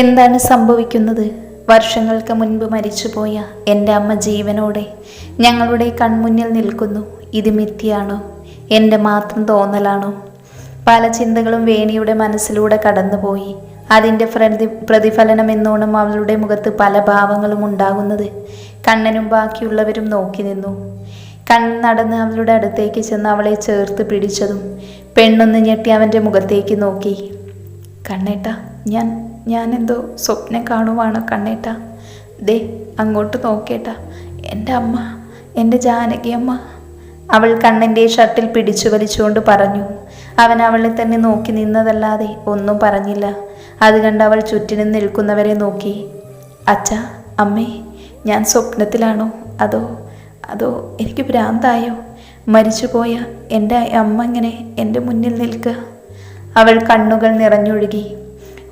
എന്താണ് സംഭവിക്കുന്നത്? വർഷങ്ങൾക്ക് മുൻപ് മരിച്ചുപോയ എന്റെ അമ്മ ജീവനോടെ ഞങ്ങളുടെ കൺമുന്നിൽ നിൽക്കുന്നു. ഇത് മിഥ്യയാണോ? എന്റെ മാത്രം തോന്നലാണോ? പല ചിന്തകളും വേണിയുടെ മനസ്സിലൂടെ കടന്നുപോയി. അതിന്റെ പ്രതി പ്രതിഫലനം എന്നോണം അവളുടെ മുഖത്ത് പല ഭാവങ്ങളും ഉണ്ടാകുന്നത് കണ്ണനും ബാക്കിയുള്ളവരും നോക്കി നിന്നു. കണ്ണൻ നടന്ന് അവളുടെ അടുത്തേക്ക് ചെന്ന് അവളെ ചേർത്ത് പിടിച്ചതും പെണ്ണൊന്ന് ഞെട്ടി അവന്റെ മുഖത്തേക്ക് നോക്കി. കണ്ണേട്ട ഞാൻ ഞാൻ എന്തോ സ്വപ്നം കാണുവാണോ കണ്ണേട്ട. ദേ അങ്ങോട്ട് നോക്കേട്ട. എന്റെ അമ്മ എന്റെ ജാനകിയമ്മ അവൾ കണ്ണന്റെ ഷർട്ടിൽ പിടിച്ചു വലിച്ചുകൊണ്ട് പറഞ്ഞു. അവൻ അവളെ തന്നെ നോക്കി നിന്നതല്ലാതെ ഒന്നും പറഞ്ഞില്ല. അത് കണ്ട് അവൾ ചുറ്റിനും നിൽക്കുന്നവരെ നോക്കി. അച്ഛ അമ്മേ ഞാൻ സ്വപ്നത്തിലാണോ? അതോ അതോ എനിക്ക് ഭ്രാന്തായോ? മരിച്ചുപോയ എന്റെ അമ്മ ഇങ്ങനെ എന്റെ മുന്നിൽ നിൽക്കുക അവൾ കണ്ണുകൾ നിറഞ്ഞൊഴുകി.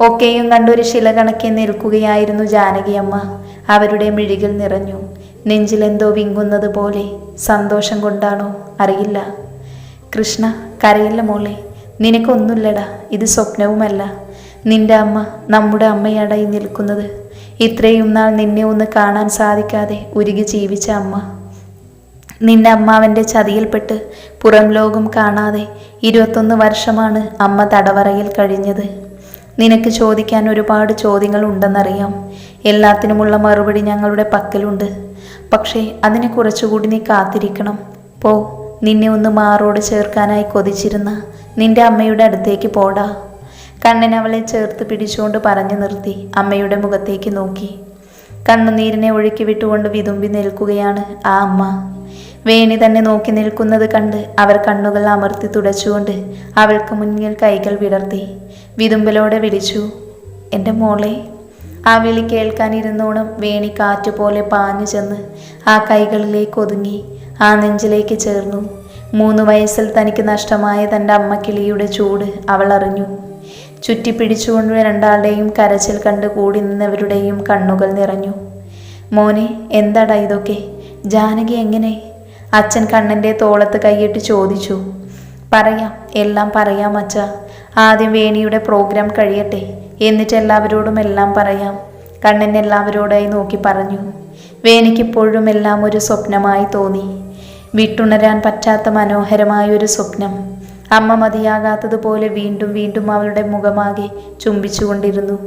ഒക്കെയും കണ്ടൊരു ശില കണക്കെ നിൽക്കുകയായിരുന്നു ജാനകിയമ്മ. അവരുടെ മിഴികൾ നിറഞ്ഞു. നെഞ്ചിലെന്തോ വിങ്ങുന്നത് പോലെ സന്തോഷം കൊണ്ടാണോ? അറിയില്ല. കൃഷ്ണ കരയില്ല മോളെ. നിനക്കൊന്നുമില്ലടാ. ഇത് സ്വപ്നവുമല്ല. നിന്റെ അമ്മ നമ്മുടെ അമ്മയാടായി നിൽക്കുന്നത്. ഇത്രയും നാൾ നിന്നെ ഒന്ന് കാണാൻ സാധിക്കാതെ ഉരുകി ജീവിച്ച അമ്മ. നിന്റെ അമ്മാവന്റെ ചതിയിൽപ്പെട്ട് പുറം ലോകം കാണാതെ ഇരുപത്തൊന്ന് വർഷമാണ് അമ്മ തടവറയിൽ കഴിഞ്ഞത്. നിനക്ക് ചോദിക്കാൻ ഒരുപാട് ചോദ്യങ്ങൾ ഉണ്ടെന്നറിയാം എല്ലാത്തിനുമുള്ള മറുപടി ഞങ്ങളുടെ പക്കലുണ്ട്. പക്ഷേ അതിനെ കുറച്ചുകൂടി നീ കാത്തിരിക്കണം. പോ നിന്നെ ഒന്ന് മാറോട് ചേർക്കാനായി കൊതിച്ചിരുന്ന നിന്റെ അമ്മയുടെ അടുത്തേക്ക് പോടാ. കണ്ണൻ അവളെ ചേർത്ത് പിടിച്ചുകൊണ്ട് പറഞ്ഞു നിർത്തി അമ്മയുടെ മുഖത്തേക്ക് നോക്കി. കണ്ണുനീരിനെ ഒഴുക്കി വിട്ടുകൊണ്ട് വിതുമ്പി നിൽക്കുകയാണ് ആ അമ്മ. വേണി തന്നെ നോക്കി നിൽക്കുന്നത് കണ്ട് അവർ കണ്ണുകൾ അമർത്തി തുടച്ചുകൊണ്ട് അവൾക്ക് മുന്നിൽ കൈകൾ വിടർത്തി. വിതുമ്പലോടെ വിളിച്ചു എന്റെ മോളെ ആ വിളി കേൾക്കാനിരുന്നോണം വേണി കാറ്റുപോലെ പാഞ്ഞു ചെന്ന് ആ കൈകളിലേക്ക് ഒതുങ്ങി ആ നെഞ്ചിലേക്ക് ചേർന്നു. മൂന്ന് വയസ്സിൽ തനിക്ക് നഷ്ടമായ തന്റെ അമ്മക്കിളിയുടെ ചൂട് അവൾ അറിഞ്ഞു. ചുറ്റിപ്പിടിച്ചുകൊണ്ട് രണ്ടാളുടെയും കരച്ചിൽ കണ്ട് കൂടി നിന്നവരുടെയും കണ്ണുകൾ നിറഞ്ഞു. മോനെ എന്താടാ ഇതൊക്കെ? ജാനകി എങ്ങനെ? അച്ഛൻ കണ്ണന്റെ തോളത്ത് കൈയിട്ട് ചോദിച്ചു. പറയാം. എല്ലാം പറയാം അച്ഛ. ആദ്യം വേണിയുടെ പ്രോഗ്രാം കഴിയട്ടെ. എന്നിട്ട് എല്ലാവരോടും എല്ലാം പറയാം. കണ്ണൻ എല്ലാവരോടായി നോക്കി പറഞ്ഞു. വേണിക്കിപ്പോഴും എല്ലാം ഒരു സ്വപ്നമായി തോന്നി. വിട്ടുണരാൻ പറ്റാത്ത മനോഹരമായ ഒരു സ്വപ്നം. അമ്മ മതിയാകാത്തതുപോലെ വീണ്ടും വീണ്ടും അവളുടെ മുഖമാകെ ചുംബിച്ചുകൊണ്ടിരുന്നു.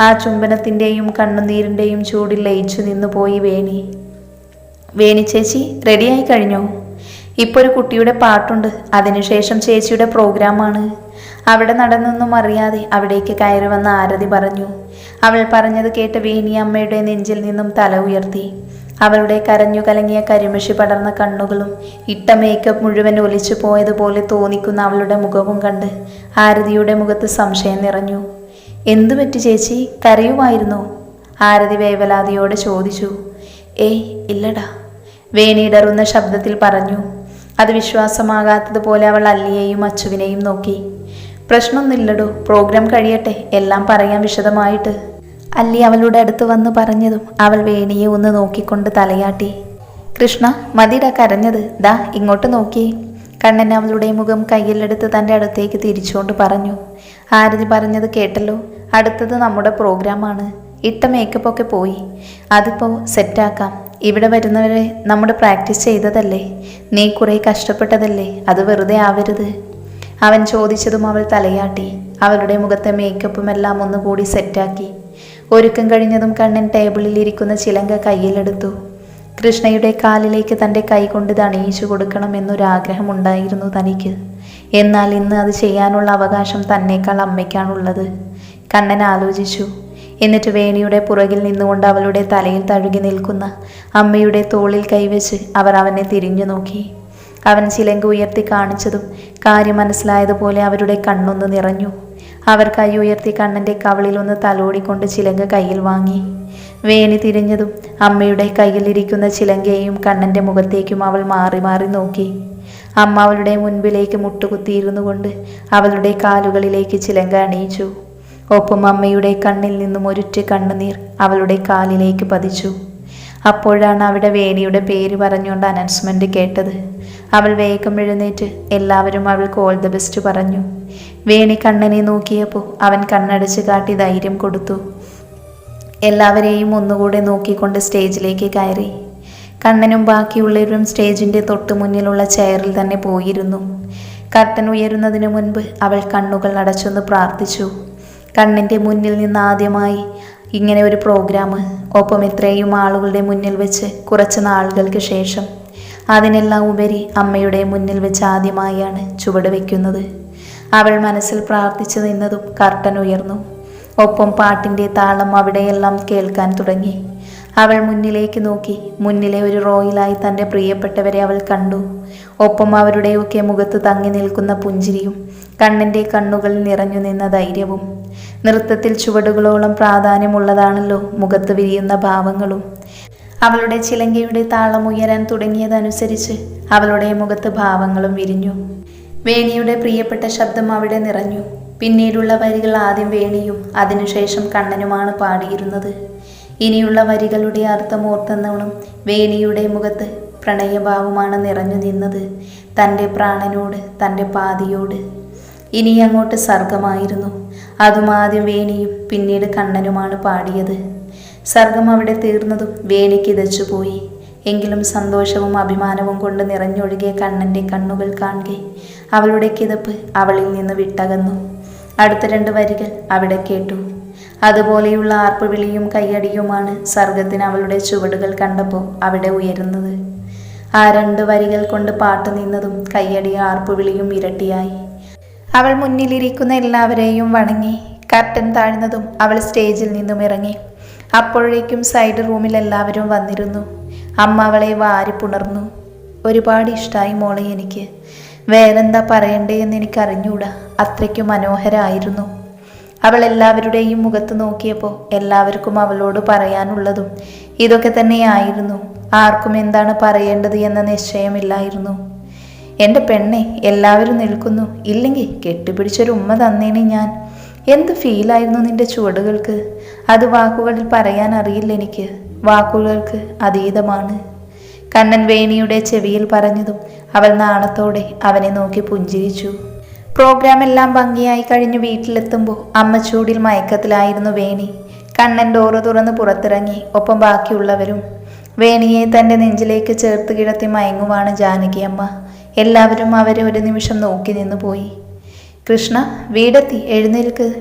ആ ചുംബനത്തിന്റെയും കണ്ണുനീരിന്റെയും ചൂടിൽ ലയിച്ചു നിന്നുപോയി വേണി. വേണി ചേച്ചി റെഡിയായി കഴിഞ്ഞോ? ഇപ്പോൾ ഒരു കുട്ടിയുടെ പാട്ടുണ്ട്. അതിനുശേഷം ചേച്ചിയുടെ പ്രോഗ്രാമാണ്. അവിടെ നടന്നൊന്നും അറിയാതെ അവിടേക്ക് കയറി വന്ന ആരതി പറഞ്ഞു. അവൾ പറഞ്ഞത് കേട്ട് വേണി അമ്മയുടെ നെഞ്ചിൽ നിന്നും തല ഉയർത്തി. അവളുടെ കരഞ്ഞു കലങ്ങിയ കരിമഷി പടർന്ന കണ്ണുകളും ഇട്ട മേക്കപ്പ് മുഴുവൻ ഒലിച്ചു പോയതുപോലെ തോന്നിക്കുന്ന അവളുടെ മുഖവും കണ്ട് ആരതിയുടെ മുഖത്ത് സംശയം നിറഞ്ഞു. എന്തു പറ്റി ചേച്ചി? കരയുമായിരുന്നോ? ആരതി വേവലാതിയോടെ ചോദിച്ചു. ഏയ് ഇല്ലടാ വേണിയിടറുന്ന ശബ്ദത്തിൽ പറഞ്ഞു. അത് വിശ്വാസമാകാത്തതുപോലെ അവൾ അല്ലിയെയും അച്ചുവിനെയും നോക്കി. പ്രശ്നമൊന്നുമില്ലടോ പ്രോഗ്രാം കഴിയട്ടെ എല്ലാം പറയാം വിശദമായിട്ട്. അല്ലി അവളുടെ അടുത്ത് വന്ന് പറഞ്ഞതും അവൾ വേണിയെ ഒന്ന് നോക്കിക്കൊണ്ട് തലയാട്ടി. കൃഷ്ണ മതിടാ കരഞ്ഞത്. ദാ ഇങ്ങോട്ട് നോക്കിയേ കണ്ണൻ അവളുടെ മുഖം കയ്യിലെടുത്ത് തന്റെ അടുത്തേക്ക് തിരിച്ചുകൊണ്ട് പറഞ്ഞു. ആരതി പറഞ്ഞത് കേട്ടല്ലോ. അടുത്തത് നമ്മുടെ പ്രോഗ്രാമാണ്. ഇട്ട മേക്കപ്പൊക്കെ പോയി. അതിപ്പോൾ സെറ്റാക്കാം ഇവിടെ വരുന്നവരെ നമ്മുടെ പ്രാക്ടീസ് ചെയ്തതല്ലേ? നീ കുറേ കഷ്ടപ്പെട്ടതല്ലേ? അത് വെറുതെ ആവരുത്. അവൻ ചോദിച്ചതും അവൾ തലയാട്ടി. അവളുടെ മുഖത്തെ മേക്കപ്പും എല്ലാം ഒന്നുകൂടി സെറ്റാക്കി. ഒരുക്കം കഴിഞ്ഞതും കണ്ണൻ ടേബിളിൽ ഇരിക്കുന്ന ചിലങ്ക കയ്യിലെടുത്തു കൃഷ്ണയുടെ കാലിലേക്ക് തന്റെ കൈ കൊണ്ട് ഇത് അണിയിച്ചു കൊടുക്കണമെന്നൊരാഗ്രഹമുണ്ടായിരുന്നു തനിക്ക്. എന്നാൽ ഇന്ന് അത് ചെയ്യാനുള്ള അവകാശം തന്നേക്കാൾ അമ്മയ്ക്കാണുള്ളത്. കണ്ണൻ ആലോചിച്ചു. എന്നിട്ട് വേണിയുടെ പുറകിൽ നിന്നുകൊണ്ട് അവളുടെ തലയിൽ തഴുകി നിൽക്കുന്ന അമ്മയുടെ തോളിൽ കൈവച്ച് അവർ അവനെ തിരിഞ്ഞു നോക്കി. അവൻ ചിലങ്ക ഉയർത്തി കാണിച്ചതും കാര്യം മനസ്സിലായതുപോലെ അവരുടെ കണ്ണൊന്ന് നിറഞ്ഞു. അവർ കൈ ഉയർത്തി കണ്ണന്റെ കവളിൽ ഒന്ന് തലോടിക്കൊണ്ട് ചിലങ്ക കയ്യിൽ വാങ്ങി. വേണി തിരിഞ്ഞതും അമ്മയുടെ കയ്യിലിരിക്കുന്ന ചിലങ്കയെയും കണ്ണന്റെ മുഖത്തേക്കും അവൾ മാറി മാറി നോക്കി. അമ്മ അവളുടെ മുൻപിലേക്ക് മുട്ടുകുത്തിയിരുന്നു കൊണ്ട് അവളുടെ കാലുകളിലേക്ക് ചിലങ്ക അണിയിച്ചു. ഒപ്പം അമ്മയുടെ കണ്ണിൽ നിന്നും ഒരുറ്റ കണ്ണുനീർ അവളുടെ കാലിലേക്ക് പതിച്ചു. അപ്പോഴാണ് അവിടെ വേണിയുടെ പേര് പറഞ്ഞുകൊണ്ട് അനൗൺസ്മെന്റ് കേട്ടത്. അവൾ വേഗം എഴുന്നേറ്റ് എല്ലാവരും അവൾക്ക് ഓൾ ദ ബെസ്റ്റ് പറഞ്ഞു. വേണി കണ്ണനെ നോക്കിയപ്പോൾ അവൻ കണ്ണടച്ച് കാട്ടി ധൈര്യം കൊടുത്തു. എല്ലാവരെയും ഒന്നുകൂടെ നോക്കിക്കൊണ്ട് സ്റ്റേജിലേക്ക് കയറി. കണ്ണനും ബാക്കിയുള്ളവരും സ്റ്റേജിന്റെ തൊട്ടു മുന്നിലുള്ള ചെയറിൽ തന്നെ പോയിരുന്നു. കർട്ടൻ ഉയരുന്നതിന് മുൻപ് അവൾ കണ്ണുകൾ അടച്ചൊന്ന് പ്രാർത്ഥിച്ചു. കണ്ണിന്റെ മുന്നിൽ നിന്ന് ആദ്യമായി. ഇങ്ങനെ ഒരു പ്രോഗ്രാം ഒപ്പം ഇത്രയും ആളുകളുടെ മുന്നിൽ വെച്ച് കുറച്ച് നാളുകൾക്ക് ശേഷം അതിനെല്ലാം ഉപരി അമ്മയുടെ മുന്നിൽ വെച്ച് ആദ്യമായാണ് ചുവട് വയ്ക്കുന്നത് അവൾ മനസ്സിൽ പ്രാർത്ഥിച്ചു നിന്നതും കർട്ടൻ ഉയർന്നു. ഒപ്പം പാട്ടിന്റെ താളം അവിടെയെല്ലാം കേൾക്കാൻ തുടങ്ങി. അവൾ മുന്നിലേക്ക് നോക്കി. മുന്നിലെ ഒരു റോയിലായി തന്റെ പ്രിയപ്പെട്ടവരെ അവൾ കണ്ടു. ഒപ്പം അവരുടെയൊക്കെ മുഖത്ത് തങ്ങി നിൽക്കുന്ന പുഞ്ചിരിയും കണ്ണിന്റെ കണ്ണുകളിൽ നിറഞ്ഞു നിന്ന ധൈര്യവും. നൃത്തത്തിൽ ചുവടുകളോളം പ്രാധാന്യമുള്ളതാണല്ലോ മുഖത്ത് വിരിയുന്ന ഭാവങ്ങളും. അവളുടെ ചിലങ്കയുടെ താളം ഉയരാൻ തുടങ്ങിയതനുസരിച്ച് അവളുടെ മുഖത്ത് ഭാവങ്ങളും വിരിഞ്ഞു. വേണിയുടെ പ്രിയപ്പെട്ട ശബ്ദം അവിടെ നിറഞ്ഞു. പിന്നീടുള്ള വരികൾ ആദ്യം വേണിയും അതിനുശേഷം കണ്ണനുമാണ് പാടിയിരുന്നത്. ഇനിയുള്ള വരികളുടെ അർത്ഥം ഓർത്തെന്നോണം വേണിയുടെ മുഖത്ത് പ്രണയഭാവമാണ് നിറഞ്ഞു നിന്നത്. തന്റെ പ്രാണനോട് തന്റെ പാതിയോട് ഇനി അങ്ങോട്ട് സർഗമായിരുന്നു അതും ആദ്യം വേണിയും പിന്നീട് കണ്ണനുമാണ് പാടിയത്. സർഗം അവിടെ തീർന്നതും വേണി ഇതച്ചുപോയി എങ്കിലും സന്തോഷവും അഭിമാനവും കൊണ്ട് നിറഞ്ഞൊഴുകിയ കണ്ണന്റെ കണ്ണുകൾ കാണുകെ അവളുടെ കിതപ്പ് അവളിൽ നിന്ന് വിട്ടകന്നു. അടുത്ത രണ്ട് വരികൾ അവിടെ കേട്ടു. അതുപോലെയുള്ള ആർപ്പുവിളിയും കയ്യടിയുമാണ് സർഗത്തിന് അവളുടെ ചുവടുകൾ കണ്ടപ്പോൾ അവിടെ ഉയരുന്നത്. ആ രണ്ട് വരികൾ കൊണ്ട് പാട്ട് നിന്നതും കയ്യടിയും ആർപ്പുവിളിയും ഇരട്ടിയായി. അവൾ മുന്നിലിരിക്കുന്ന എല്ലാവരെയും വണങ്ങി കർട്ടൻ താഴ്ന്നതും അവൾ സ്റ്റേജിൽ നിന്നും ഇറങ്ങി. അപ്പോഴേക്കും സൈഡ് റൂമിൽ എല്ലാവരും വന്നിരുന്നു. അമ്മ അവളെ വാരി പുണർന്നു. ഒരുപാട് ഇഷ്ടമായി മോളെ എനിക്ക്. വേറെന്താ പറയണ്ടേ എന്ന് എനിക്ക് അറിഞ്ഞൂടാ അത്രയ്ക്ക് മനോഹരായിരുന്നു. അവൾ എല്ലാവരുടെയും മുഖത്ത് നോക്കിയപ്പോൾ എല്ലാവർക്കും അവളോട് പറയാനുള്ളതും ഇതൊക്കെ തന്നെയായിരുന്നു. ആർക്കും എന്താണ് പറയേണ്ടത് എന്ന നിശ്ചയമില്ലായിരുന്നു. എന്റെ പെണ്ണെ എല്ലാവരും നിൽക്കുന്നു. ഇല്ലെങ്കിൽ കെട്ടിപ്പിടിച്ചൊരു ഉമ്മ തന്നേനെ ഞാൻ. എന്ത് ഫീലായിരുന്നു നിന്റെ ചുവടുകൾക്ക്? അത് വാക്കുകളിൽ പറയാൻ അറിയില്ല എനിക്ക്. വാക്കുകൾക്ക് അതീതമാണ്. കണ്ണൻ വേണിയുടെ ചെവിയിൽ പറഞ്ഞതും അവൾ നാണത്തോടെ അവനെ നോക്കി പുഞ്ചിരിച്ചു. പ്രോഗ്രാം എല്ലാം ഭംഗിയായി കഴിഞ്ഞ് വീട്ടിലെത്തുമ്പോൾ അമ്മ ചൂടിൽ മയക്കത്തിലായിരുന്നു വേണി. കണ്ണൻ ഡോറ് തുറന്ന് പുറത്തിറങ്ങി ഒപ്പം ബാക്കിയുള്ളവരും. വേണിയെ തന്റെ നെഞ്ചിലേക്ക് ചേർത്ത് കിടത്തി മയങ്ങുവാണ് ജാനകി അമ്മ എല്ലാവരും അവരെ ഒരു നിമിഷം നോക്കി നിന്നു പോയി. കൃഷ്ണ വീടെത്തി എഴുന്നേൽക്ക്.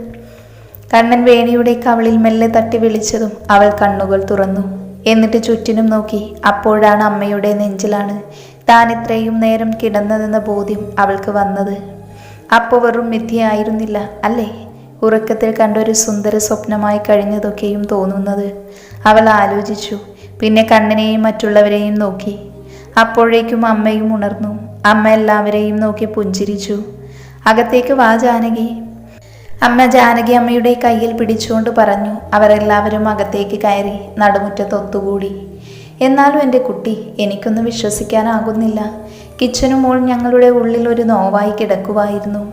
കണ്ണൻ വേണിയുടെ കവളിൽ മെല്ലെ തട്ടി വിളിച്ചതും അവൾ കണ്ണുകൾ തുറന്നു. എന്നിട്ട് ചുറ്റിനും നോക്കി. അപ്പോഴാണ് അമ്മയുടെ നെഞ്ചിലാണ് താൻ ഇത്രയും നേരം കിടന്നതെന്ന ബോധ്യം അവൾക്ക് വന്നത്. അപ്പോൾ വെറും മിഥ്യയായിരുന്നില്ല അല്ലേ? ഉറക്കത്തിൽ കണ്ടൊരു സുന്ദര സ്വപ്നമായി കഴിഞ്ഞതൊക്കെയും തോന്നുന്നത്. അവൾ ആലോചിച്ചു. പിന്നെ കണ്ണനെയും മറ്റുള്ളവരെയും നോക്കി. അപ്പോഴേക്കും അമ്മയും ഉണർന്നു. അമ്മ എല്ലാവരെയും നോക്കി പുഞ്ചിരിച്ചു. അകത്തേക്ക് വാ ജാനകി. അമ്മ ജാനകി അമ്മയുടെ കയ്യിൽ പിടിച്ചുകൊണ്ട് പറഞ്ഞു അവരെല്ലാവരും അകത്തേക്ക് കയറി നടുമുറ്റത്ത് ഒത്തുകൂടി. എന്നാലും എന്റെ കുട്ടി എനിക്കൊന്നും വിശ്വസിക്കാനാകുന്നില്ല. കിച്ചനു മോൾ ഞങ്ങളുടെ ഉള്ളിൽ ഒരു നോവായി കിടക്കുമായിരുന്നു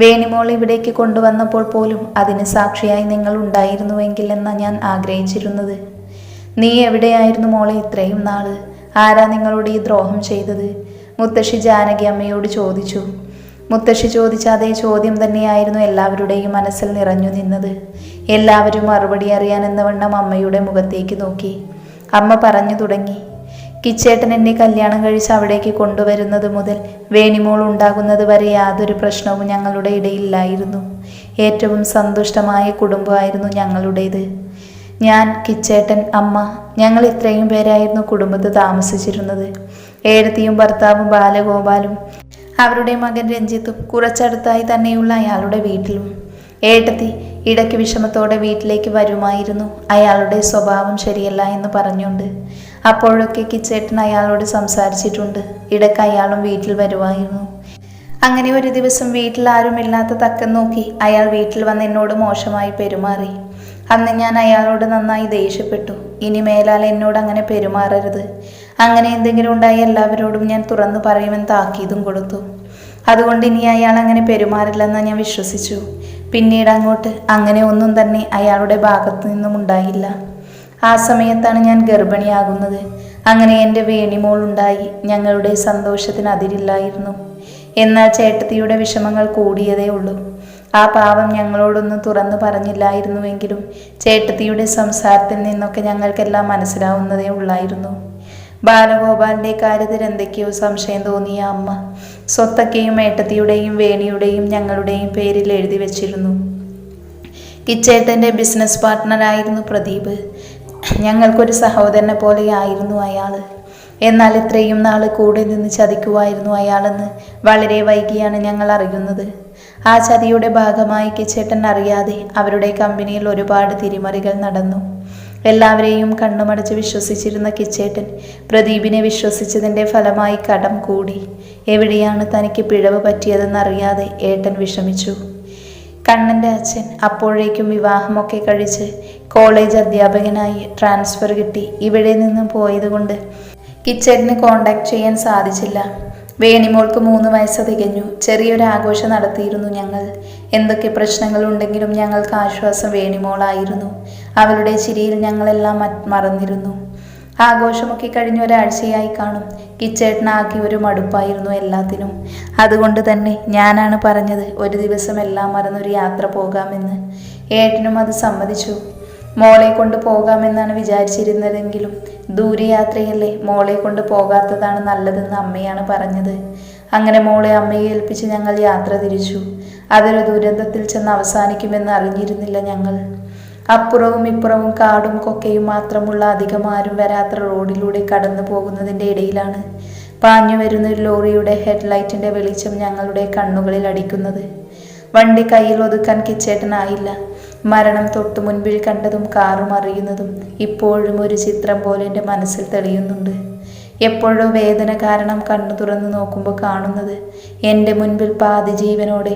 വേണിമോൾ ഇവിടേക്ക് കൊണ്ടുവന്നപ്പോൾ പോലും അതിന് സാക്ഷിയായി നിങ്ങൾ ഉണ്ടായിരുന്നുവെങ്കിൽ എന്നാണ് ഞാൻ ആഗ്രഹിച്ചിരുന്നത്. നീ എവിടെയായിരുന്നു മോളെ ഇത്രയും നാൾ? ആരാ നിങ്ങളോട് ഈ ദ്രോഹം ചെയ്തത്? മുത്തശ്ശി ജാനകി അമ്മയോട് ചോദിച്ചു. മുത്തശ്ശി ചോദിച്ച അതേ ചോദ്യം തന്നെയായിരുന്നു എല്ലാവരുടെയും മനസ്സിൽ നിറഞ്ഞു നിന്നത്. എല്ലാവരും മറുപടി അറിയാൻ എന്നവണ്ണം അമ്മയുടെ മുഖത്തേക്ക് നോക്കി. അമ്മ പറഞ്ഞു തുടങ്ങി. കിച്ചേട്ടൻ എന്നെ കല്യാണം കഴിച്ച് അവിടേക്ക് കൊണ്ടുവരുന്നത് മുതൽ വേണിമോൾ ഉണ്ടാകുന്നത് വരെ യാതൊരു പ്രശ്നവും ഞങ്ങളുടെ ഇടയില്ലായിരുന്നു. ഏറ്റവും സന്തുഷ്ടമായ കുടുംബമായിരുന്നു ഞങ്ങളുടേത്. ഞാൻ കിച്ചേട്ടൻ അമ്മ ഞങ്ങൾ ഇത്രയും പേരായിരുന്നു കുടുംബത്ത് താമസിച്ചിരുന്നത്. ഏഴത്തിയും ഭർത്താവും ബാലഗോപാലും. അവരുടെ മകൻ രഞ്ജിത്തും കുറച്ചടുത്തായി തന്നെയുള്ള അയാളുടെ വീട്ടിലും. ഏട്ടത്തി ഇടയ്ക്ക് വിഷമത്തോടെ വീട്ടിലേക്ക് വരുമായിരുന്നു. അയാളുടെ സ്വഭാവം ശരിയല്ല എന്ന് പറഞ്ഞുകൊണ്ട്. അപ്പോഴൊക്കെ കിച്ചേട്ടൻ അയാളോട് സംസാരിച്ചിട്ടുണ്ട്. ഇടയ്ക്ക് അയാളും വീട്ടിൽ വരുമായിരുന്നു. അങ്ങനെ ഒരു ദിവസം വീട്ടിൽ ആരുമില്ലാത്ത തക്കം നോക്കി അയാൾ വീട്ടിൽ വന്ന് എന്നോട് മോശമായി പെരുമാറി. അന്ന് ഞാൻ അയാളോട് നന്നായി ദേഷ്യപ്പെട്ടു. ഇനി മേലാൽ എന്നോട് അങ്ങനെ പെരുമാറരുത്. അങ്ങനെ എന്തെങ്കിലും ഉണ്ടായി എല്ലാവരോടും ഞാൻ തുറന്നു പറയുമെന്ന് താക്കീതും കൊടുത്തു. അതുകൊണ്ട് ഇനി അയാൾ അങ്ങനെ പെരുമാറില്ലെന്ന് ഞാൻ വിശ്വസിച്ചു. പിന്നീട് അങ്ങോട്ട് അങ്ങനെ ഒന്നും തന്നെ അയാളുടെ ഭാഗത്തു നിന്നും ഉണ്ടായില്ല. ആ സമയത്താണ് ഞാൻ ഗർഭിണിയാകുന്നത്. അങ്ങനെ എന്റെ വേണിമോൾ ഉണ്ടായി. ഞങ്ങളുടെ സന്തോഷത്തിന് അതിരില്ലായിരുന്നു. എന്നാൽ ചേട്ടത്തിയുടെ വിഷമങ്ങൾ കൂടിയതേ ഉള്ളൂ. ആ പാവം ഞങ്ങളോടൊന്നും തുറന്നു പറഞ്ഞില്ലായിരുന്നുവെങ്കിലും ചേട്ടത്തിയുടെ സംസാരത്തിൽ നിന്നൊക്കെ ഞങ്ങൾക്കെല്ലാം മനസ്സിലാവുന്നതേ ഉള്ളായിരുന്നു. ബാലഗോപാലിന്റെ കാര്യത്തിൽ എന്തൊക്കെയോ സംശയം തോന്നിയ അമ്മ. സ്വത്തൊക്കെയും ഏട്ടത്തിയുടെയും വേണിയുടെയും ഞങ്ങളുടെയും പേരിൽ എഴുതി വെച്ചിരുന്നു. കിച്ചേട്ടന്റെ ബിസിനസ് പാർട്ട്ണറായിരുന്നു പ്രദീപ്. ഞങ്ങൾക്കൊരു സഹോദരനെ പോലെയായിരുന്നു അയാൾ. എന്നാൽ ഇത്രയും നാൾ കൂടെ നിന്ന് ചതിക്കുമായിരുന്നു അയാളെന്ന് വളരെ വൈകിയാണ് ഞങ്ങൾ അറിയുന്നത്. ആ ചതിയുടെ ഭാഗമായി കിച്ചേട്ടൻ അറിയാതെ അവരുടെ കമ്പനിയിൽ ഒരുപാട് തിരിമറികൾ നടന്നു. എല്ലാവരെയും കണ്ണുമടച്ച് വിശ്വസിച്ചിരുന്ന കിച്ചേട്ടൻ പ്രദീപിനെ വിശ്വസിച്ചതിന്റെ ഫലമായി കടം കൂടി. എവിടെയാണ് തനിക്ക് പിഴവ് പറ്റിയതെന്നറിയാതെ ഏട്ടൻ വിഷമിച്ചു. കണ്ണന്റെ അച്ഛൻ അപ്പോഴേക്കും വിവാഹമൊക്കെ കഴിച്ച് കോളേജ് അധ്യാപകനായി ട്രാൻസ്ഫർ കിട്ടി. ഇവിടെ നിന്നും പോയതുകൊണ്ട് കിച്ചേട്ടന് കോണ്ടാക്ട് ചെയ്യാൻ സാധിച്ചില്ല. വേണിമോൾക്ക് മൂന്ന് വയസ്സ് തികഞ്ഞു. ചെറിയൊരു ആഘോഷം നടത്തിയിരുന്നു ഞങ്ങൾ. എന്തൊക്കെ പ്രശ്നങ്ങൾ ഉണ്ടെങ്കിലും ഞങ്ങൾക്ക് ആശ്വാസം വേണിമോളായിരുന്നു. അവളുടെ ചിരിയിൽ ഞങ്ങളെല്ലാം മറന്നിരുന്നു. ആഘോഷമൊക്കെ കഴിഞ്ഞ ഒരാഴ്ചയായി കാണും. കിച്ചേട്ടനാക്കി ഒരു മടുപ്പായിരുന്നു എല്ലാത്തിനും. അതുകൊണ്ട് തന്നെ ഞാനാണ് പറഞ്ഞത് ഒരു ദിവസം എല്ലാം മറന്നൊരു യാത്ര പോകാമെന്ന്. ഏട്ടനും അത് സമ്മതിച്ചു. മോളെ കൊണ്ട് പോകാമെന്നാണ് വിചാരിച്ചിരുന്നതെങ്കിലും ദൂരയാത്രയല്ലേ മോളെ കൊണ്ട് പോകാത്തതാണ് നല്ലതെന്ന് അമ്മയാണ് പറഞ്ഞത്. അങ്ങനെ മോളെ അമ്മയെ ഏൽപ്പിച്ച് ഞങ്ങൾ യാത്ര തിരിച്ചു. അതൊരു ദുരന്തത്തിൽ ചെന്ന് അവസാനിക്കുമെന്ന് അറിഞ്ഞിരുന്നില്ല ഞങ്ങൾ. അപ്പുറവും ഇപ്പുറവും കാടും കൊക്കയും മാത്രമുള്ള അധികം ആരും വരാത്ത റോഡിലൂടെ കടന്നു പോകുന്നതിന്റെ ഇടയിലാണ്. പാഞ്ഞു വരുന്ന ഒരു ലോറിയുടെ ഹെഡ്ലൈറ്റിന്റെ വെളിച്ചം ഞങ്ങളുടെ കണ്ണുകളിൽ അടിക്കുന്നത്. വണ്ടി കയ്യിൽ ഒതുക്കാൻ കിച്ചേട്ടനായില്ല. മരണം തൊട്ടു മുൻപിൽ കണ്ടതും കാറും അറിയുന്നതും ഇപ്പോഴും ഒരു ചിത്രം പോലെ എന്റെ മനസ്സിൽ തെളിയുന്നുണ്ട്. എപ്പോഴോ വേദന കാരണം കണ്ണു തുറന്നു നോക്കുമ്പോൾ കാണുന്നത് എന്റെ മുൻപിൽ പാതി ജീവനോടെ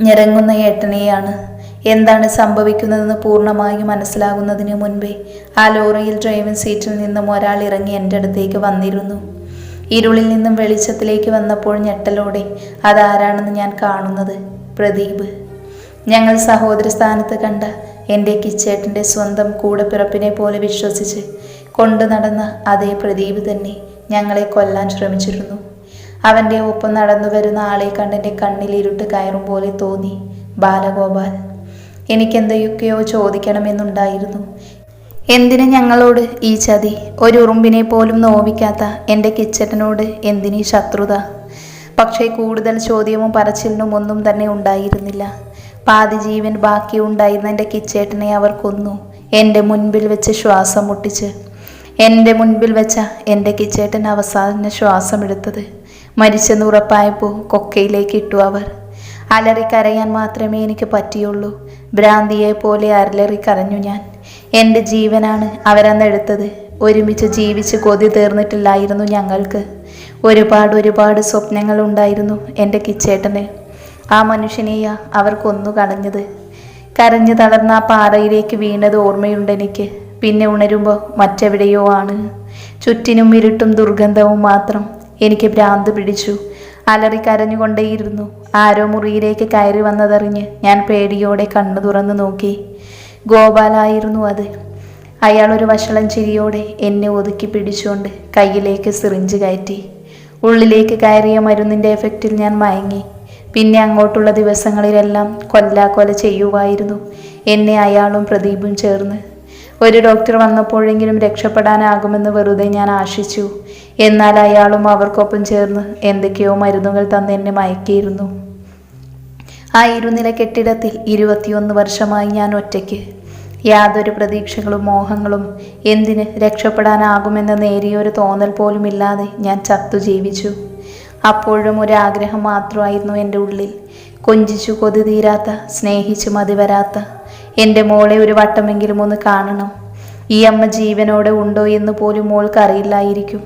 ഞെരങ്ങുന്ന ഏട്ടനെയാണ്. എന്താണ് സംഭവിക്കുന്നതെന്ന് പൂർണമായും മനസ്സിലാകുന്നതിന് മുൻപേ ആ ലോറിയിൽ ഡ്രൈവിംഗ് സീറ്റിൽ നിന്നും ഒരാൾ ഇറങ്ങി എന്റെ അടുത്തേക്ക് വന്നിരുന്നു. ഇരുളിൽ നിന്നും വെളിച്ചത്തിലേക്ക് വന്നപ്പോൾ ഞെട്ടലോടെ അതാരാണെന്ന് ഞാൻ കാണുന്നത്? പ്രദീപ്. ഞങ്ങൾ സഹോദര സ്ഥാനത്ത് കണ്ട എന്റെ കിച്ചേട്ടന്റെ സ്വന്തം കൂടപ്പിറപ്പിനെ പോലെ വിശ്വസിച്ച് കൊണ്ടു നടന്ന അതേ പ്രദീപ് തന്നെ ഞങ്ങളെ കൊല്ലാൻ ശ്രമിച്ചിരുന്നു. അവന്റെ ഒപ്പം നടന്നു വരുന്ന ആളെ കണ്ടെന്റെ കണ്ണിൽ ഇരുട്ട് കയറും പോലെ തോന്നി. ബാലഗോപാൽ എനിക്കെന്തൊക്കെയോ ചോദിക്കണമെന്നുണ്ടായിരുന്നു. എന്തിന് ഞങ്ങളോട് ഈ ചതി? ഒരു ഉറുമ്പിനെ പോലും നോവിക്കാത്ത എന്റെ കിച്ചനോട് എന്തിനീ ശത്രുത? പക്ഷേ കൂടുതൽ ചോദ്യവും പറച്ചിലിനും ഒന്നും തന്നെ ഉണ്ടായിരുന്നില്ല. പാതി ജീവൻ ബാക്കി ഉണ്ടായിരുന്ന എന്റെ കിച്ചേട്ടനെ അവർ കൊന്നു എന്റെ മുൻപിൽ വെച്ച് ശ്വാസം മുട്ടിച്ച്. എന്റെ മുൻപിൽ വെച്ച എന്റെ കിച്ചേട്ടൻ അവസാന ശ്വാസം എടുത്തത് മരിച്ചെന്ന് ഉറപ്പായപ്പോൾ കൊക്കയിലേക്ക് ഇട്ടു അവർ. അലറി കരയാൻ മാത്രമേ എനിക്ക് പറ്റിയുള്ളൂ. ഭ്രാന്തിയെ പോലെ അലറി കരഞ്ഞു ഞാൻ. എന്റെ ജീവനാണ് അവരന്നെടുത്തത് ഒരുമിച്ച് ജീവിച്ച് കൊതി തീർന്നിട്ടില്ലായിരുന്നു ഞങ്ങൾക്ക്. ഒരുപാട് ഒരുപാട് സ്വപ്നങ്ങൾ ഉണ്ടായിരുന്നു എന്റെ കിച്ചേട്ടന്. ആ മനുഷ്യനെയാ അവർ കൊന്നു കളഞ്ഞത്. കരഞ്ഞു തളർന്ന ആ പാറയിലേക്ക് വീണത് ഓർമ്മയുണ്ട് എനിക്ക്. പിന്നെ ഉണരുമ്പോൾ മറ്റെവിടെയോ ആണ്. ചുറ്റിനും ഇരുട്ടും ദുർഗന്ധവും മാത്രം. എനിക്ക് ഭ്രാന്ത് പിടിച്ചു. അലറി കരഞ്ഞുകൊണ്ടേയിരുന്നു. ആരോ മുറിയിലേക്ക് കയറി വന്നതറിഞ്ഞ് ഞാൻ പേടിയോടെ കണ്ണു തുറന്നു നോക്കി. ഗോപാലായിരുന്നു അത്. അയാൾ ഒരു വഷളം ചിരിയോടെ എന്നെ ഒതുക്കി പിടിച്ചുകൊണ്ട് കയ്യിലേക്ക് സിറിഞ്ച് കയറ്റി. ഉള്ളിലേക്ക് കയറിയ മരുന്നിന്റെ എഫക്റ്റിൽ ഞാൻ മയങ്ങി. പിന്നെ അങ്ങോട്ടുള്ള ദിവസങ്ങളിലെല്ലാം കൊല്ലാക്കൊല ചെയ്യുമായിരുന്നു എന്നെ അയാളും പ്രദീപും ചേർന്ന് ഒരു ഡോക്ടർ വന്നപ്പോഴെങ്കിലും രക്ഷപ്പെടാനാകുമെന്ന് വെറുതെ ഞാൻ ആശിച്ചു. എന്നാൽ അയാളും അവർക്കൊപ്പം ചേർന്ന് എന്തൊക്കെയോ മരുന്നുകൾ തന്ന് എന്നെ മയക്കിയിരുന്നു. ആ ഇരുനില കെട്ടിടത്തിൽ ഇരുപത്തിയൊന്ന് വർഷമായി ഞാൻ ഒറ്റയ്ക്ക്. യാതൊരു പ്രതീക്ഷകളും മോഹങ്ങളും എന്തിന് രക്ഷപ്പെടാനാകുമെന്ന നേരിയൊരു തോന്നൽ പോലുമില്ലാതെ ഞാൻ ചത്തു ജീവിച്ചു. അപ്പോഴും ഒരാഗ്രഹം മാത്രമായിരുന്നു എന്റെ ഉള്ളിൽ. കൊഞ്ചിച്ചു കൊതി തീരാത്ത സ്നേഹിച്ചു മതി വരാത്ത എന്റെ മോളെ ഒരു വട്ടമെങ്കിലും ഒന്ന് കാണണം. ഈ അമ്മ ജീവനോടെ ഉണ്ടോ എന്ന് പോലും മോൾക്ക് അറിയില്ലായിരിക്കും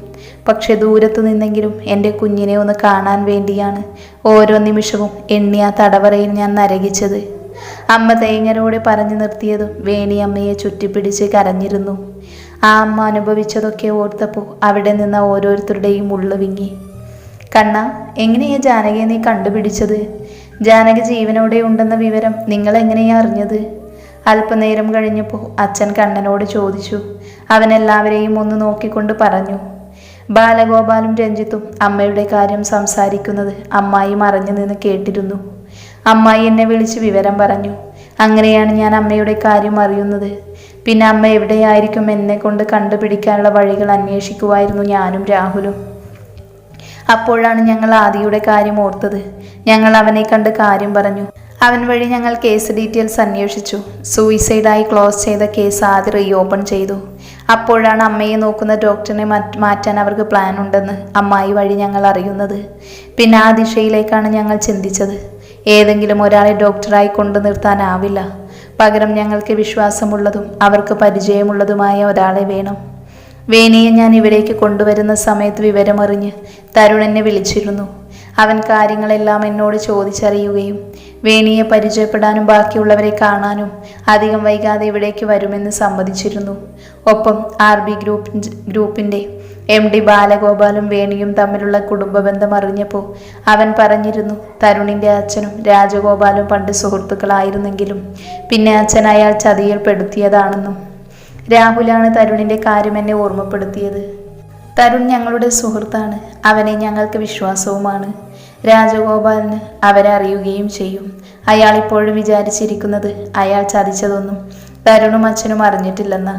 പക്ഷെ ദൂരത്തു നിന്നെങ്കിലും എന്റെ കുഞ്ഞിനെ ഒന്ന് കാണാൻ വേണ്ടിയാണ് ഓരോ നിമിഷവും എണ്ണി ആ തടവറയിൽ ഞാൻ നരകിച്ചത്. അമ്മ തേങ്ങരോടെ പറഞ്ഞു നിർത്തിയതും വേണി അമ്മയെ ചുറ്റിപ്പിടിച്ച് കരഞ്ഞിരുന്നു. ആ അമ്മ അനുഭവിച്ചതൊക്കെ ഓർത്തപ്പോൾ അവിടെ നിന്ന് ഓരോരുത്തരുടെയും ഉള്ളുവിങ്ങി കണ്ണ എങ്ങനെയാ ജാനകിയെ നീ കണ്ടുപിടിച്ചത്? ജാനകി ജീവനോടെ ഉണ്ടെന്ന വിവരം നിങ്ങൾ എങ്ങനെയാ അറിഞ്ഞത്? അല്പനേരം കഴിഞ്ഞപ്പോൾ അച്ഛൻ കണ്ണനോട് ചോദിച്ചു. അവൻ എല്ലാവരെയും ഒന്ന് നോക്കിക്കൊണ്ട് പറഞ്ഞു. ബാലഗോപാലും രഞ്ജിത്തും അമ്മയുടെ കാര്യം സംസാരിക്കുന്നത് അമ്മായി മറഞ്ഞു നിന്ന് കേട്ടിരുന്നു. അമ്മായി എന്നെ വിളിച്ച് വിവരം പറഞ്ഞു. അങ്ങനെയാണ് ഞാൻ അമ്മയുടെ കാര്യം അറിയുന്നത്. പിന്നെ അമ്മ എവിടെയായിരിക്കും എന്നെ കൊണ്ട് കണ്ടുപിടിക്കാനുള്ള വഴികൾ അന്വേഷിക്കുമായിരുന്നു ഞാനും രാഹുലും. അപ്പോഴാണ് ഞങ്ങൾ ആദിയുടെ കാര്യം ഓർത്തത്. ഞങ്ങൾ അവനെ കണ്ട് കാര്യം പറഞ്ഞു. അവൻ വഴി ഞങ്ങൾ കേസ് ഡീറ്റെയിൽസ് അന്വേഷിച്ചു. സൂയിസൈഡായി ക്ലോസ് ചെയ്ത കേസ് ആദ്യം റീഓപ്പൺ ചെയ്തു. അപ്പോഴാണ് അമ്മയെ നോക്കുന്ന ഡോക്ടറിനെ മാറ്റാൻ അവർക്ക് പ്ലാൻ ഉണ്ടെന്ന് അമ്മായി വഴി ഞങ്ങൾ അറിയുന്നത്. പിന്നെ ആ ദിശയിലേക്കാണ് ഞങ്ങൾ ചിന്തിച്ചത്. ഏതെങ്കിലും ഒരാളെ ഡോക്ടറായി കൊണ്ടു നിർത്താനാവില്ല. പകരം ഞങ്ങൾക്ക് വിശ്വാസമുള്ളതും അവർക്ക് പരിചയമുള്ളതുമായ ഒരാളെ വേണം. വേണിയെ ഞാൻ ഇവിടേക്ക് കൊണ്ടുവരുന്ന സമയത്ത് വിവരമറിഞ്ഞ് തരുൺ എന്നെ വിളിച്ചിരുന്നു. അവൻ കാര്യങ്ങളെല്ലാം എന്നോട് ചോദിച്ചറിയുകയും വേണിയെ പരിചയപ്പെടാനും ബാക്കിയുള്ളവരെ കാണാനും അധികം വൈകാതെ ഇവിടേക്ക് വരുമെന്ന് സമ്മതിച്ചിരുന്നു. ഒപ്പം ആർ ബി ഗ്രൂപ്പ് ഗ്രൂപ്പിന്റെ എം ഡി ബാലഗോപാലും വേണിയും തമ്മിലുള്ള കുടുംബ ബന്ധം അറിഞ്ഞപ്പോൾ അവൻ പറഞ്ഞിരുന്നു തരുണിന്റെ അച്ഛനും രാജഗോപാലും പണ്ട് സുഹൃത്തുക്കളായിരുന്നെങ്കിലും പിന്നെ അച്ഛൻ അയാൾ ചതിയിൽ പെടുത്തിയതാണെന്നും. രാഹുലാണ് തരുണിന്റെ കാര്യം എന്നെ ഓർമ്മപ്പെടുത്തിയത്. തരുൺ ഞങ്ങളുടെ സുഹൃത്താണ്. അവനെ ഞങ്ങൾക്ക് വിശ്വാസവുമാണ്. രാജഗോപാലിന് അവരെ അറിയുകയും ചെയ്യും. അയാൾ ഇപ്പോഴും വിചാരിച്ചിരിക്കുന്നത് അയാൾ ചതിച്ചതൊന്നും തരുണും അച്ഛനും അറിഞ്ഞിട്ടില്ലെന്ന്.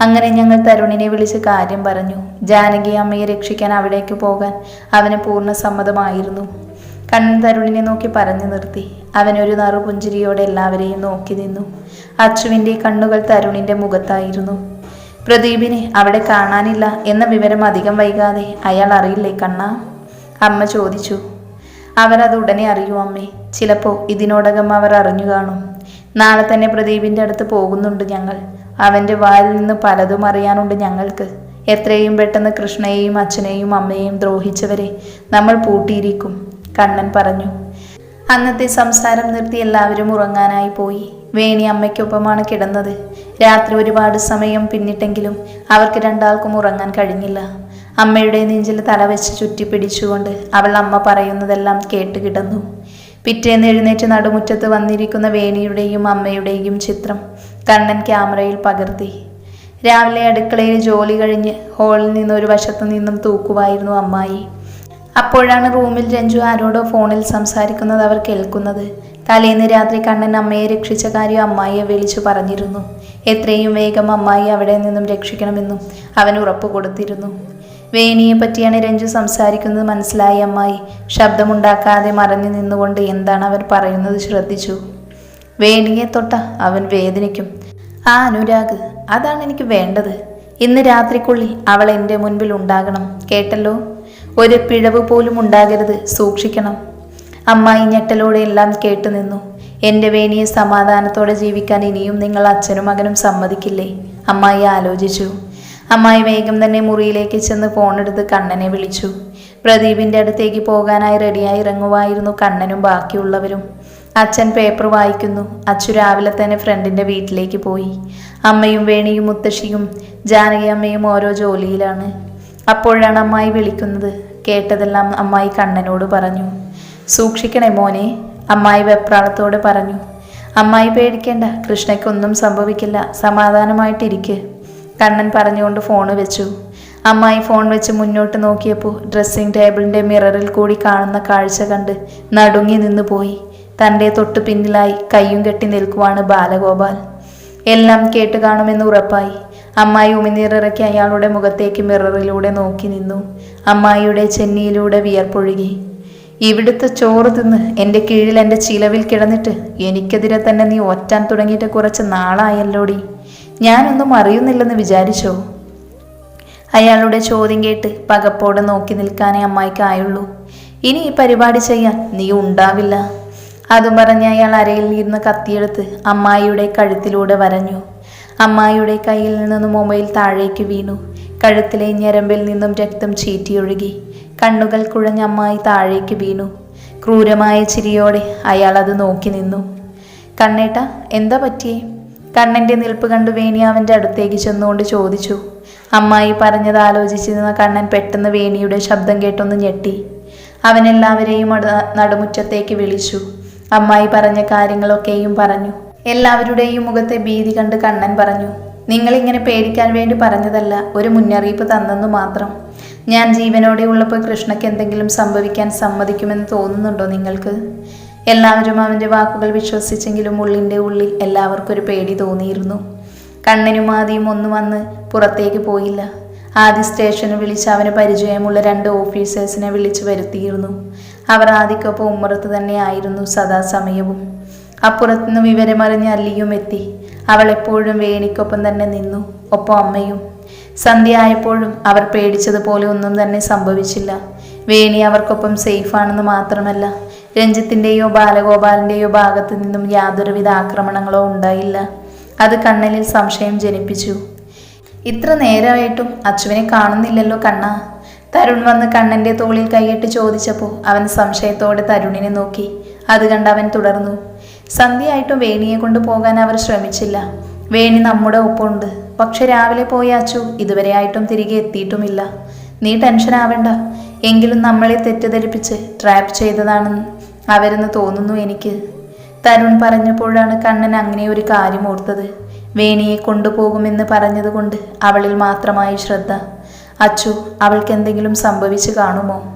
അങ്ങനെ ഞങ്ങൾ തരുണിനെ വിളിച്ച് കാര്യം പറഞ്ഞു. ജാനകി അമ്മയെ രക്ഷിക്കാൻ അവിടേക്ക് പോകാൻ അവന് പൂർണ സമ്മതമായിരുന്നു. കണ്ണൻ തരുണിനെ നോക്കി പറഞ്ഞു നിർത്തി. അവനൊരു നറുപുഞ്ചിരിയോടെ എല്ലാവരെയും നോക്കി നിന്നു. അച്ചുവിന്റെ കണ്ണുകൾ തരുണിന്റെ മുഖത്തായിരുന്നു. പ്രദീപിനെ അവിടെ കാണാനില്ല എന്ന വിവരം അധികം വൈകാതെ അയാൾ അറിയില്ലേ കണ്ണ? അമ്മ ചോദിച്ചു. അവരത് ഉടനെ അറിയൂ അമ്മേ. ചിലപ്പോൾ ഇതിനോടകം അവർ അറിഞ്ഞു കാണും. നാളെ തന്നെ പ്രദീപിന്റെ അടുത്ത് പോകുന്നുണ്ട് ഞങ്ങൾ. അവന്റെ വായിൽ നിന്ന് പലതും അറിയാനുണ്ട് ഞങ്ങൾക്ക്. എത്രയും പെട്ടെന്ന് കൃഷ്ണയെയും അച്ഛനെയും അമ്മയെയും ദ്രോഹിച്ചവരെ നമ്മൾ പൂട്ടിയിരിക്കും കണ്ണൻ പറഞ്ഞു. അന്നത്തെ സംസാരം നിർത്തി എല്ലാവരും ഉറങ്ങാനായി പോയി. വേണി അമ്മയ്ക്കൊപ്പമാണ് കിടന്നത്. രാത്രി ഒരുപാട് സമയം പിന്നിട്ടെങ്കിലും അവർക്ക് രണ്ടാൾക്കും ഉറങ്ങാൻ കഴിഞ്ഞില്ല. അമ്മയുടെ നെഞ്ചിൽ തലവെച്ച് ചുറ്റിപ്പിടിച്ചുകൊണ്ട് അവൾ അമ്മ പറയുന്നതെല്ലാം കേട്ട് കിടന്നു. പിറ്റേന്ന് എഴുന്നേറ്റ് നടുമുറ്റത്ത് വന്നിരിക്കുന്ന വേണിയുടെയും അമ്മയുടെയും ചിത്രം കണ്ണൻ ക്യാമറയിൽ പകർത്തി. രാവിലെ അടുക്കളയിൽ ജോലി കഴിഞ്ഞ് ഹോളിൽ നിന്ന് ഒരു വശത്തു നിന്നും തൂക്കുവായിരുന്നു അമ്മായി. അപ്പോഴാണ് റൂമിൽ രഞ്ജു ആരോടോ ഫോണിൽ സംസാരിക്കുന്നത് അവർ കേൾക്കുന്നത്. തലേന്ന് രാത്രി കണ്ണൻ അമ്മയെ രക്ഷിച്ച കാര്യം അമ്മായിയെ വിളിച്ചു പറഞ്ഞിരുന്നു. എത്രയും വേഗം അമ്മായി അവിടെ നിന്നും രക്ഷിക്കണമെന്നും അവൻ ഉറപ്പ് കൊടുത്തിരുന്നു. വേണിയെ പറ്റിയാണ് രഞ്ജു സംസാരിക്കുന്നത് മനസ്സിലായി അമ്മായി. ശബ്ദമുണ്ടാക്കാതെ മറഞ്ഞു നിന്നുകൊണ്ട് എന്താണ് അവൻ പറയുന്നത് ശ്രദ്ധിച്ചു. വേണിയെ തൊട്ട അവൻ വേദനിക്കും. ആ അനുരാഗ് അതാണ് എനിക്ക് വേണ്ടത്. ഇന്ന് രാത്രിക്കുള്ളിൽ അവൾ എന്റെ മുൻപിൽ ഉണ്ടാകണം കേട്ടല്ലോ? ഒരു പിഴവ് പോലും ഉണ്ടാകരുത് സൂക്ഷിക്കണം. അമ്മായി ഞെട്ടലോടെ എല്ലാം കേട്ടു നിന്നു. എന്റെ വേണിയെ സമാധാനത്തോടെ ജീവിക്കാൻ ഇനിയും നിങ്ങൾ അച്ഛനും മകനും സമ്മതിക്കില്ലേ? അമ്മായി ആലോചിച്ചു. അമ്മായി വേഗം തന്നെ മുറിയിലേക്ക് ചെന്ന് ഫോണെടുത്ത് കണ്ണനെ വിളിച്ചു. പ്രദീപിന്റെ അടുത്തേക്ക് പോകാനായി റെഡിയായി ഇറങ്ങുവായിരുന്നു കണ്ണനും ബാക്കിയുള്ളവരും. അച്ഛൻ പേപ്പർ വായിക്കുന്നു. അച്ചു രാവിലെ തന്നെ ഫ്രണ്ടിന്റെ വീട്ടിലേക്ക് പോയി. അമ്മയും വേണിയും മുത്തശ്ശിയും ജാനകി അമ്മയും ഓരോ ജോലിയിലാണ്. അപ്പോഴാണ് അമ്മായി വിളിക്കുന്നത്. കേട്ടതെല്ലാം അമ്മായി കണ്ണനോട് പറഞ്ഞു. സൂക്ഷിക്കണേ മോനെ അമ്മായി വെപ്രാളത്തോടെ പറഞ്ഞു. അമ്മായി പേടിക്കേണ്ട കൃഷ്ണയ്ക്കൊന്നും സംഭവിക്കില്ല സമാധാനമായിട്ടിരിക്ക്. കണ്ണൻ പറഞ്ഞുകൊണ്ട് ഫോൺ വെച്ചു. അമ്മായി ഫോൺ വെച്ച് മുന്നോട്ട് നോക്കിയപ്പോൾ ഡ്രസ്സിംഗ് ടേബിളിന്റെ മിററിൽ കൂടി കാണുന്ന കാഴ്ച കണ്ട് നടുങ്ങി നിന്നു പോയി. തന്റെ തൊട്ട് പിന്നിലായി കയ്യും കെട്ടി നിൽക്കുവാണ് ബാലഗോപാൽ. എല്ലാം കേട്ട് കാണുമെന്ന് ഉറപ്പായി. അമ്മായി ഉമിനീറിറക്കി അയാളുടെ മുഖത്തേക്ക് മിററിലൂടെ നോക്കി നിന്നു. അമ്മായിയുടെ ചെന്നിയിലൂടെ വിയർപ്പൊഴുകി. ഇവിടുത്തെ ചോറ് തിന്ന് എന്റെ കീഴിൽ എന്റെ ചിലവിൽ കിടന്നിട്ട് എനിക്കെതിരെ തന്നെ നീ ഒറ്റാൻ തുടങ്ങിയിട്ട് കുറച്ച് നാളായല്ലോടി. ഞാനൊന്നും അറിയുന്നില്ലെന്ന് വിചാരിച്ചോ? അയാളുടെ ചോദ്യം കേട്ട് പകപ്പോടെ നോക്കി നിൽക്കാനേ അമ്മായിക്കായുള്ളൂ. ഇനി ഈ പരിപാടി ചെയ്യാൻ നീ ഉണ്ടാവില്ല. അതും പറഞ്ഞ് അയാൾ അരയിൽ ഇരുന്ന് കത്തിയെടുത്ത് അമ്മായിയുടെ കഴുത്തിലൂടെ വരഞ്ഞു. അമ്മായിയുടെ കയ്യിൽ നിന്നും മൊബൈൽ താഴേക്ക് വീണു. കഴുത്തിലെ ഞരമ്പിൽ നിന്നും രക്തം ചീറ്റിയൊഴുകി. കണ്ണുകൾ കുഴഞ്ഞ അമ്മായി താഴേക്ക് വീണു. ക്രൂരമായ ചിരിയോടെ അയാൾ അത് നോക്കി നിന്നു. കണ്ണേട്ട എന്താ പറ്റിയേ? കണ്ണന്റെ നിൽപ്പ് കണ്ടു വേണി അവന്റെ അടുത്തേക്ക് ചെന്നുകൊണ്ട് ചോദിച്ചു അമ്മായി പറഞ്ഞത് ആലോചിച്ചിരുന്ന കണ്ണൻ പെട്ടെന്ന് വേണിയുടെ ശബ്ദം കേട്ടൊന്ന് ഞെട്ടി. അവൻ എല്ലാവരെയും നടുമുറ്റത്തേക്ക് വിളിച്ചു. അമ്മായി പറഞ്ഞ കാര്യങ്ങളൊക്കെയും പറഞ്ഞു. എല്ലാവരുടെയും മുഖത്തെ ഭീതി കണ്ട് കണ്ണൻ പറഞ്ഞു നിങ്ങളിങ്ങനെ പേടിക്കാൻ വേണ്ടി പറഞ്ഞതല്ല ഒരു മുന്നറിയിപ്പ് തന്നെന്നു മാത്രം. ഞാൻ ജീവനോടെ ഉള്ളപ്പോൾ കൃഷ്ണയ്ക്ക് എന്തെങ്കിലും സംഭവിക്കാൻ സമ്മതിക്കുമെന്ന് തോന്നുന്നുണ്ടോ നിങ്ങൾക്ക്? എല്ലാവരും അവന്റെ വാക്കുകൾ വിശ്വസിച്ചെങ്കിലും ഉള്ളിന്റെ ഉള്ളിൽ എല്ലാവർക്കും ഒരു പേടി തോന്നിയിരുന്നു. കണ്ണനും ആദ്യം ഒന്നും വന്ന് പുറത്തേക്ക് പോയില്ല. ആദ്യ സ്റ്റേഷന് വിളിച്ച് അവന് പരിചയമുള്ള രണ്ട് ഓഫീസേഴ്സിനെ വിളിച്ചു വരുത്തിയിരുന്നു. അവർ ആദ്യക്കൊപ്പം ഉമ്മറത്ത് തന്നെ ആയിരുന്നു സദാസമയവും. അപ്പുറത്തുനിന്ന് വിവരമറിഞ്ഞ് അല്ലിയും എത്തി. അവൾ എപ്പോഴും വേണിക്കൊപ്പം തന്നെ നിന്നു ഒപ്പം അമ്മയും. സന്ധ്യയായപ്പോഴും അവർ പേടിച്ചതുപോലെ ഒന്നും തന്നെ സംഭവിച്ചില്ല. വേണി അവർക്കൊപ്പം സേഫാണെന്ന് മാത്രമല്ല രഞ്ജിത്തിന്റെയോ ബാലഗോപാലിന്റെയോ ഭാഗത്തു നിന്നും യാതൊരുവിധ ആക്രമണങ്ങളോ ഉണ്ടായില്ല. അത് കണ്ണനിൽ സംശയം ജനിപ്പിച്ചു. ഇത്ര നേരമായിട്ടും അച്ചുവിനെ കാണുന്നില്ലല്ലോ കണ്ണ. തരുൺ വന്ന് കണ്ണന്റെ തോളിൽ കൈയിട്ട് ചോദിച്ചപ്പോൾ അവൻ സംശയത്തോടെ തരുണിനെ നോക്കി. അത് കണ്ട് അവൻ തുടർന്നു. സന്ധ്യയായിട്ടും വേണിയെ കൊണ്ട് പോകാൻ അവർ ശ്രമിച്ചില്ല. വേണി നമ്മുടെ ഒപ്പമുണ്ട്. പക്ഷെ രാവിലെ പോയ അച്ചു ഇതുവരെ ആയിട്ടും തിരികെ എത്തിയിട്ടുമില്ല. നീ ടെൻഷൻ ആവണ്ട എങ്കിലും നമ്മളെ തെറ്റിദ്ധരിപ്പിച്ച് ട്രാപ്പ് ചെയ്തതാണെന്ന് അവരെന്ന് തോന്നുന്നു എനിക്ക്. തരുൺ പറഞ്ഞപ്പോഴാണ് കണ്ണൻ അങ്ങനെ ഒരു കാര്യം ഓർത്തത്. വേണിയെ കൊണ്ടുപോകുമെന്ന് പറഞ്ഞതുകൊണ്ട് അവളിൽ മാത്രമായി ശ്രദ്ധ. അച്ചു അവൾക്കെന്തെങ്കിലും സംഭവിച്ചു കാണുമോ?